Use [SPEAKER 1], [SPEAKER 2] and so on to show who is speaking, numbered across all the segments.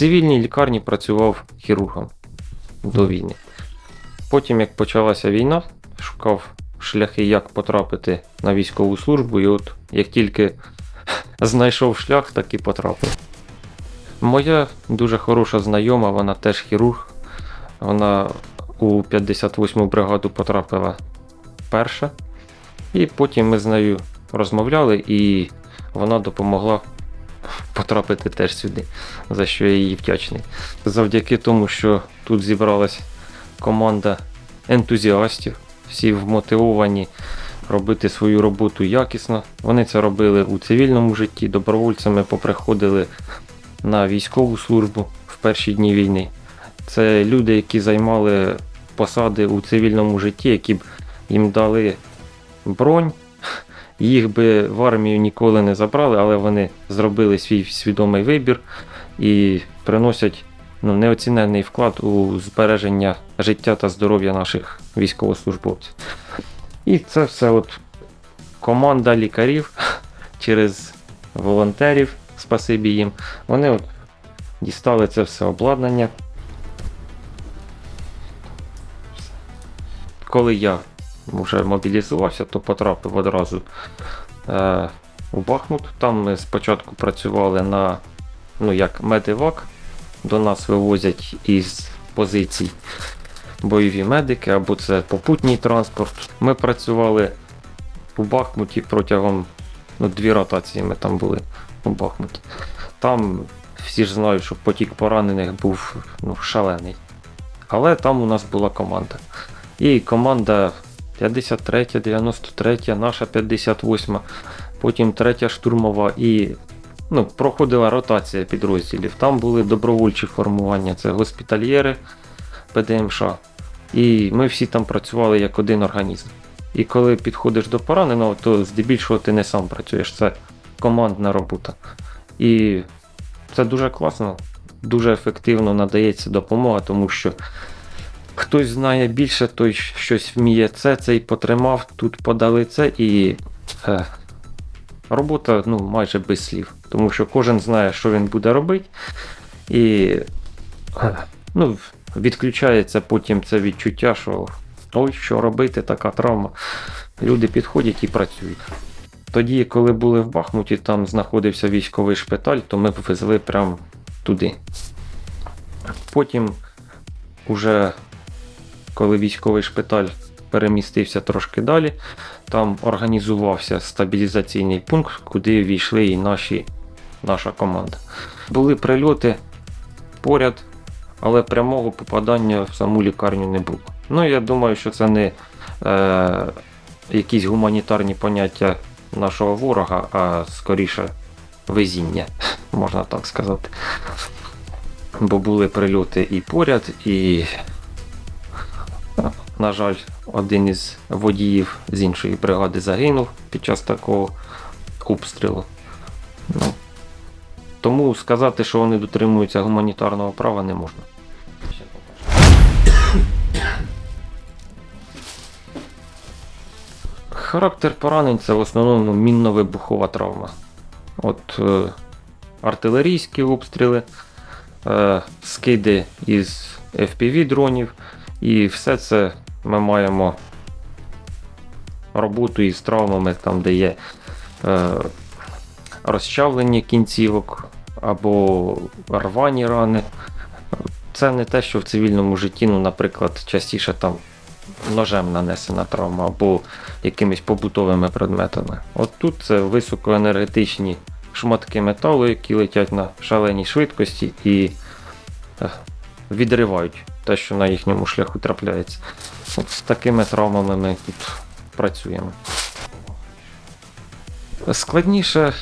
[SPEAKER 1] цивільній лікарні працював хірургом до війни. Потім, як почалася війна, шукав шляхи, як потрапити на військову службу, і от як тільки знайшов шлях, так і потрапив. Моя дуже хороша знайома, вона теж хірург. Вона у 58-му бригаду потрапила перша. І потім ми з нею розмовляли, і вона допомогла потрапити теж сюди, за що я їй вдячний. Завдяки тому, що тут зібралась команда ентузіастів, всі вмотивовані робити свою роботу якісно. Вони це робили у цивільному житті, добровольцями поприходили на військову службу в перші дні війни. Це люди, які займали посади у цивільному житті, які б їм дали бронь. Їх би в армію ніколи не забрали, але вони зробили свій свідомий вибір і приносять ну, неоціненний вклад у збереження життя та здоров'я наших військовослужбовців. І це все от команда лікарів через волонтерів, спасибі їм. Вони от дістали це все обладнання. Коли я вже мобілізувався, то потрапив одразу е, у Бахмут. Там ми спочатку працювали на ну, як медивак. До нас вивозять із позицій бойові медики або це попутній транспорт. Ми працювали у Бахмуті протягом ну, дві ротації ми там були у Бахмуті. Там всі ж знають, що потік поранених був ну, шалений. Але там у нас була команда. І команда 53, 93, наша 58, потім третя штурмова і ну, проходила ротація підрозділів. Там були добровольчі формування, це госпітальєри ПДМШ. І ми всі там працювали як один організм. І коли підходиш до пораненого, то здебільшого ти не сам працюєш, це командна робота. І це дуже класно, дуже ефективно надається допомога, тому що хтось знає більше, той щось вміє це, цей потримав, тут подали це і е, робота ну, майже без слів. Тому що кожен знає, що він буде робити. І е, ну, відключається потім це відчуття, що ой, що робити, така травма. Люди підходять і працюють. Тоді, коли були в Бахмуті, там знаходився військовий шпиталь, то ми повезли прямо туди. Потім, уже коли військовий шпиталь перемістився трошки далі, там організувався стабілізаційний пункт, куди війшли і наші, наша команда. Були прильоти поряд, але прямого попадання в саму лікарню не було. Ну, я думаю, що це не е, якісь гуманітарні поняття нашого ворога, а скоріше везіння, можна так сказати. Бо були прильоти і поряд, і, на жаль, один із водіїв з іншої бригади загинув під час такого обстрілу. Ну, тому сказати, що вони дотримуються гуманітарного права, не можна. Характер поранень це в основному мінно-вибухова травма. От е, артилерійські обстріли, е, скиди із FPV дронів, і все це ми маємо роботу із травмами, там, де є е, розчавлення кінцівок або рвані рани. Це не те, що в цивільному житті, ну, наприклад, частіше там ножем нанесена травма або якимись побутовими предметами. От тут це високоенергетичні шматки металу, які летять на шаленій швидкості і е, відривають те, що на їхньому шляху трапляється. От з такими травмами ми тут працюємо. Складніше е,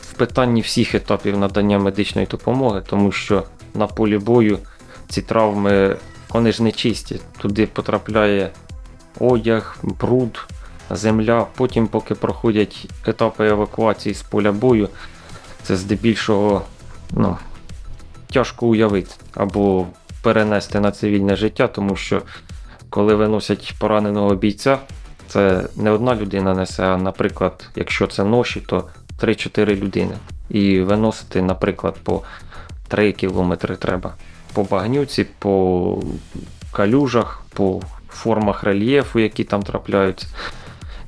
[SPEAKER 1] в питанні всіх етапів надання медичної допомоги, тому що на полі бою ці травми вони ж не чисті. Туди потрапляє одяг, бруд, земля. Потім, поки проходять етапи евакуації з поля бою, це здебільшого ну, тяжко уявити або перенести на цивільне життя, тому що коли виносять пораненого бійця, це не одна людина несе, а, наприклад, якщо це ноші, то 3-4 людини. і виносити, наприклад, по 3 кілометри треба. По багнюці, по калюжах, по формах рельєфу, які там трапляються.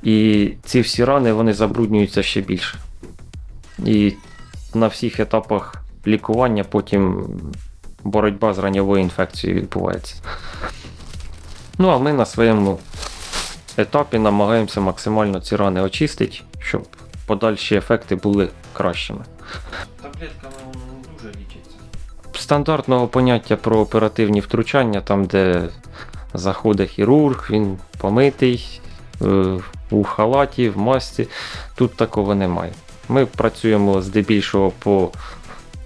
[SPEAKER 1] І ці всі рани вони забруднюються ще більше. І на всіх етапах лікування потім боротьба з раньовою інфекцією відбувається. Ну, а ми на своєму етапі намагаємося максимально ці рани очистити, щоб подальші ефекти були кращими.
[SPEAKER 2] Таблетками не дуже лічиться.
[SPEAKER 1] Стандартного поняття про оперативні втручання, там, де заходить хірург, він помитий, е, у халаті, в масці, тут такого немає. Ми працюємо здебільшого по,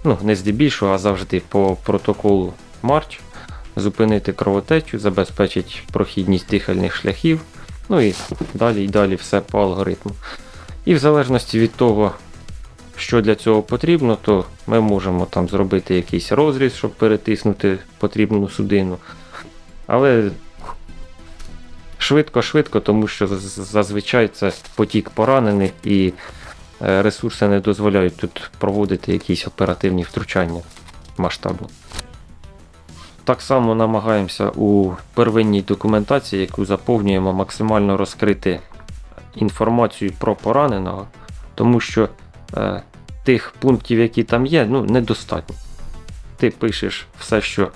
[SPEAKER 1] ну не здебільшого, а завжди по протоколу Марч, зупинити кровотечу, забезпечити прохідність дихальних шляхів, ну і далі і далі все по алгоритму. І в залежності від того, що для цього потрібно, то ми можемо там зробити якийсь розріз, щоб перетиснути потрібну судину. Але швидко-швидко, тому що зазвичай це потік поранених і ресурси не дозволяють тут проводити якісь оперативні втручання масштабні. Так само намагаємося у первинній документації, яку заповнюємо, максимально розкрити інформацію про пораненого, тому що е, тих пунктів, які там є, ну, недостатньо. Ти пишеш все, що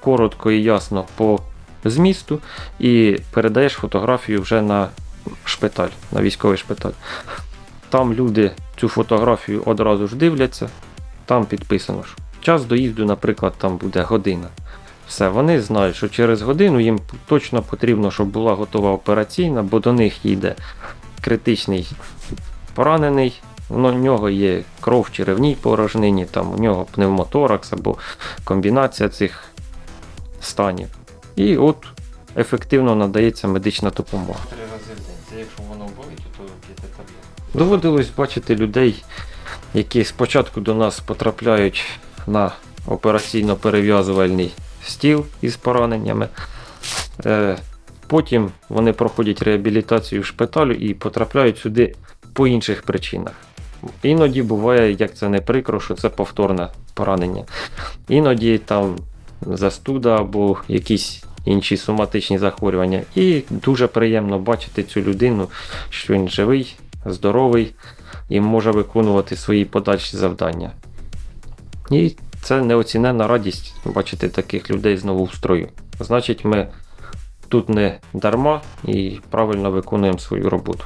[SPEAKER 1] коротко і ясно по змісту, і передаєш фотографію вже на шпиталь, на військовий шпиталь. Там люди цю фотографію одразу ж дивляться, там підписано, що час доїзду, наприклад, там буде година. Все, вони знають, що через годину їм точно потрібно, щоб була готова операційна, бо до них їде критичний поранений, у нього є кров в черевній порожнині, там у нього пневмоторакс або комбінація цих станів. І от ефективно надається медична допомога.
[SPEAKER 2] Три рази в день. Це якщо воно болить, то п'яти таблеток.
[SPEAKER 1] Доводилось бачити людей, які спочатку до нас потрапляють на операційно-перев'язувальний стіл із пораненнями. Е, Потім вони проходять реабілітацію в шпиталю і потрапляють сюди по інших причинах. Іноді буває, як це не прикро, що це повторне поранення. Іноді там застуда або якісь інші соматичні захворювання. І дуже приємно бачити цю людину, що він живий, здоровий і може виконувати свої подальші завдання. І це неоціненна радість бачити таких людей знову в строю. Значить, ми тут не дарма і правильно виконуємо свою роботу.